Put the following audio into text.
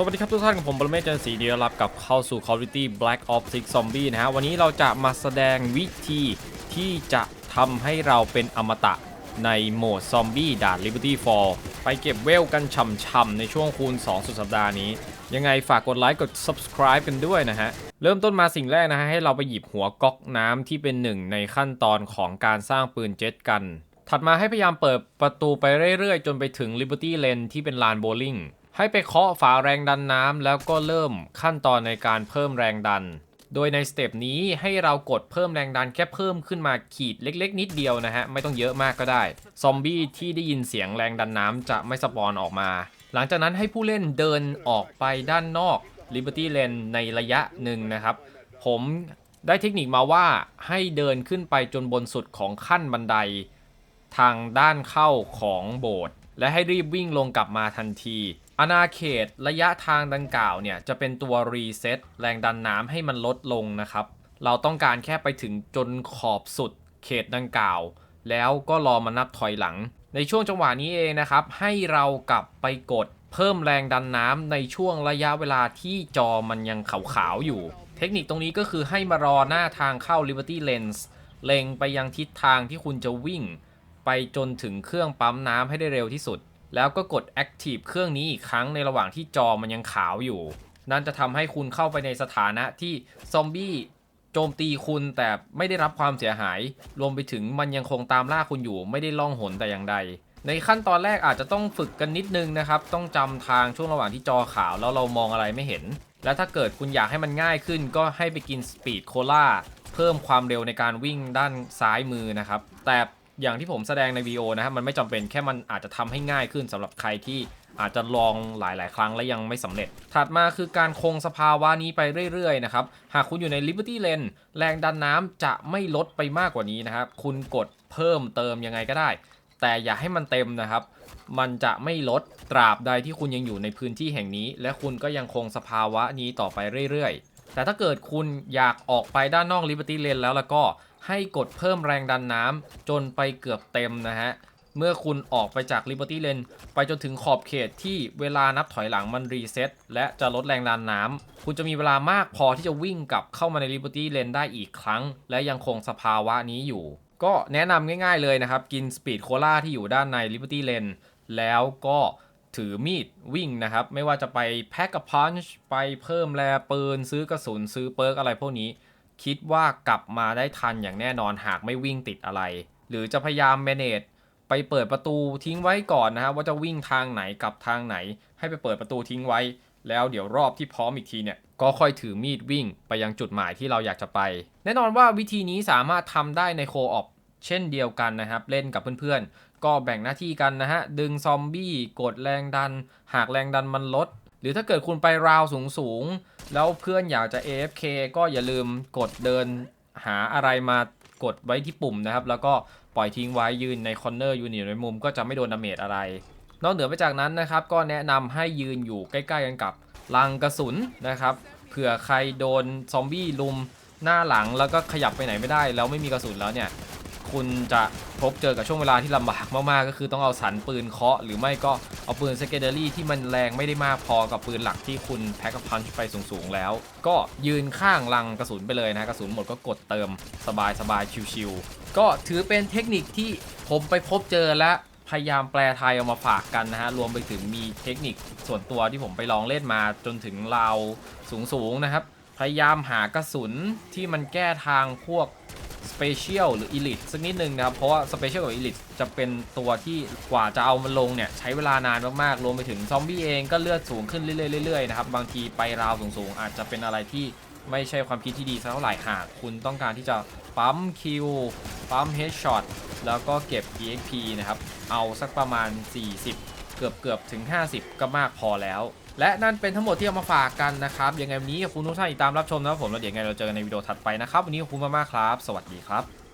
สวัสดีครับทุกท่านกับผมบรเมศจันทร์ศรีเดียรับกับเข้าสู่ Call of Duty Black Ops 6 Zombie นะฮะ วันนี้เราจะมาแสดงวิธีที่จะทำให้เราเป็นอมตะในโหมดซอมบี้ด่าน Liberty Fall ไปเก็บเวลกันช่ำๆในช่วงคูณ 2 สุดสัปดาห์นี้ ยังไงฝากกดไลค์กด subscribe กันด้วยนะฮะ เริ่มต้นมาสิ่งแรกนะฮะ ให้เราไปหยิบหัวก๊อกน้ำที่เป็นหนึ่งในขั้นตอนของการสร้างปืนเจ็ตกัน ถัดมาให้พยายามเปิดประตูไปเรื่อยๆ จนไปถึง Liberty Lane ที่เป็นลานโบว์ลิ่ง ให้ไปเคาะฝาแรงดันน้ำแล้วก็เริ่มขั้นตอนในการเพิ่มแรงดัน โดยในสเต็ปนี้ให้เรากดเพิ่มแรงดันแค่เพิ่มขึ้นมาขีดเล็กๆ นิดเดียวนะฮะ ไม่ต้องเยอะมากก็ได้ ซอมบี้ที่ได้ยินเสียงแรงดันน้ำจะไม่สปอนออกมา หลังจากนั้นให้ผู้เล่นเดินออกไปด้านนอก Liberty Lane ในระยะหนึ่งนะครับ ผมได้เทคนิคมาว่าให้เดินขึ้นไปจนบนสุดของขั้นบันได ทางด้านเข้าของโบสถ์และให้รีบวิ่งลงกลับมาทันที อาณาเขตระยะทางดังกล่าวเนี่ยจะเป็นตัวรีเซ็ตแรงดันน้ำให้มันลดลงนะครับ เราต้องการแค่ไปถึงจนขอบสุดเขตดังกล่าว แล้วก็รอมานับถอยหลัง ในช่วงจังหวะนี้เองนะครับ ให้เรากลับไปกดเพิ่มแรงดันน้ำในช่วงระยะเวลาที่จอมันยังขาวๆอยู่ เทคนิคตรงนี้ก็คือให้มารอหน้าทางเข้า Liberty Lens เล็งไปยังทิศทางที่คุณจะวิ่ง ไปจนถึงเครื่องปั๊มน้ำให้ได้เร็วที่สุด แล้วก็กด Active เครื่องนี้อีกครั้งในระหว่างที่จอมันยังขาวอยู่ นั่นจะทำให้คุณเข้าไปในสถานะที่ซอมบี้โจมตีคุณแต่ไม่ได้รับความเสียหาย รวมไปถึงมันยังคงตามล่าคุณอยู่ไม่ได้ล่องหนแต่อย่างใด ในขั้นตอนแรกอาจจะต้องฝึกกันนิดนึงนะครับ ต้องจำทางช่วงระหว่างที่จอขาวแล้วเรามองอะไรไม่เห็น และถ้าเกิดคุณอยากให้มันง่ายขึ้น ก็ให้ไปกินสปีดโคลาเพิ่มความเร็วในการวิ่งด้านซ้ายมือนะครับ แต่ อย่างที่ผมแสดงในวีดีโอนะครับมันไม่จำเป็นแค่มันอาจจะทำให้ง่ายขึ้นสำหรับใครที่อาจจะลองหลาย ๆ ครั้งและยังไม่สำเร็จ ถัดมาคือการคงสภาวะนี้ไปเรื่อย ๆ นะครับ หากคุณอยู่ใน Liberty Lane แรงดันน้ำจะไม่ลดไปมากกว่านี้นะครับ คุณกดเพิ่มเติมยังไงก็ได้ แต่อย่าให้มันเต็มนะครับ มันจะไม่ลดตราบใดที่คุณยังอยู่ในพื้นที่แห่งนี้ และคุณก็ยังคงสภาวะนี้ต่อไปเรื่อย ๆ แต่ถ้าเกิดคุณอยากออกไปด้านนอก Liberty Lane แล้วแล้วก็ ให้กดเพิ่มแรงดันน้ำจนไปเกือบเต็มนะฮะ เมื่อคุณออกไปจาก Liberty Lane ไปจนถึงขอบเขตที่เวลานับถอยหลังมันรีเซ็ตและจะลดแรงดันน้ำคุณจะมีเวลามากพอที่จะวิ่งกลับเข้ามาใน Liberty Lane ได้อีกครั้ง และยังคงสภาวะนี้อยู่ ก็แนะนำง่ายๆเลยนะครับ กินสปีดโคลาที่อยู่ด้านใน Liberty Lane แล้วก็ถือมีดวิ่งนะครับ ไม่ว่าจะไปแพ็กกับพันช์ไปเพิ่มแรปืนซื้อกระสุนซื้อเปิร์กอะไรพวกนี้ คิดว่ากลับมาได้ทันอย่างแน่นอนหากไม่วิ่งติดอะไร หรือจะพยายาม manage ไปเปิดประตูทิ้งไว้ก่อนนะครับว่าจะวิ่งทางไหนกลับทางไหน ให้ไปเปิดประตูทิ้งไว้ แล้วเดี๋ยวรอบที่พร้อมอีกทีเนี่ยก็ค่อยถือมีดวิ่งไปยังจุดหมายที่เราอยากจะไป แน่นอนว่าวิธีนี้สามารถทำได้ในโคออปเช่นเดียวกันนะครับ เล่นกับเพื่อนๆ ก็แบ่งหน้าที่กันนะฮะ ดึงซอมบี้กดแรงดัน หากแรงดันมันลด หรือถ้าเกิดคุณไปราวสูงๆแล้วเพื่อนอยากจะ AFK ก็อย่าลืมกดเดินหาอะไรมากดไว้ที่ปุ่มนะครับ แล้วก็ปล่อยทิ้งไว้ยืนในคอนเนอร์ยืนอยู่ในมุมก็จะไม่โดนดาเมจอะไร นอกเหนือไปจากนั้นนะครับ ก็แนะนำให้ยืนอยู่ใกล้ๆกันกับลังกระสุนนะครับเผื่อใครโดนซอมบี้ลุมหน้าหลังแล้วก็ขยับไปไหนไม่ได้ แล้วไม่มีกระสุนแล้วเนี่ย คุณจะพบเจอกับช่วงเวลาที่ลำบากมากๆ ก็คือต้องเอาสันปืนเคาะหรือไม่ก็ เอาปืนเซ c เดอรี่ที่มันแรงไม่ได้มากพอกับปืนหลักที่คุณแพ็กกับพันช์ไปสูงๆแล้ว ก็ยืนข้างลังกระสุนไปเลยนะกระสุนหมดก็กดเติมสบายๆชิวๆก็ถือเป็นเทคนิคที่ผมไปพบเจอและพยายามแปลไทยเอามาฝากกันนะฮะ รวมไปถึงมีเทคนิคส่วนตัวที่ผมไปลองเล่นมาจนถึงราวสูงๆนะครับ พยายามหากระสุนที่มันแก้ทางพวก Special หรือ Elite สักนิดนึงนะครับ เพราะว่า Special กับ Elite จะเป็นตัวที่กว่าจะเอามันลงเนี่ย ใช้เวลานานมากๆ รวมไปถึงซอมบี้เองก็เลือดสูงขึ้นเรื่อยๆๆนะครับ บางทีไปราวสูงๆ อาจจะเป็นอะไรที่ไม่ใช่ความคิดที่ดีสักเท่าไหร่หากคุณต้องการที่จะปั๊มคิวปั๊มเฮดช็อตแล้วก็เก็บ EXP นะครับ เอาสักประมาณ 40 เกือบเกือบถึง 50 ก็มากพอแล้ว และนั่นเป็นทั้งหมดที่เอามาฝากกันนะครับยังไงวันนี้ขอบคุณทุกท่านที่ตามรับชมนะครับผมแล้วเดี๋ยวไงเราเจอกันในวิดีโอถัดไปนะครับวันนี้ขอบคุณมากๆครับ สวัสดีครับ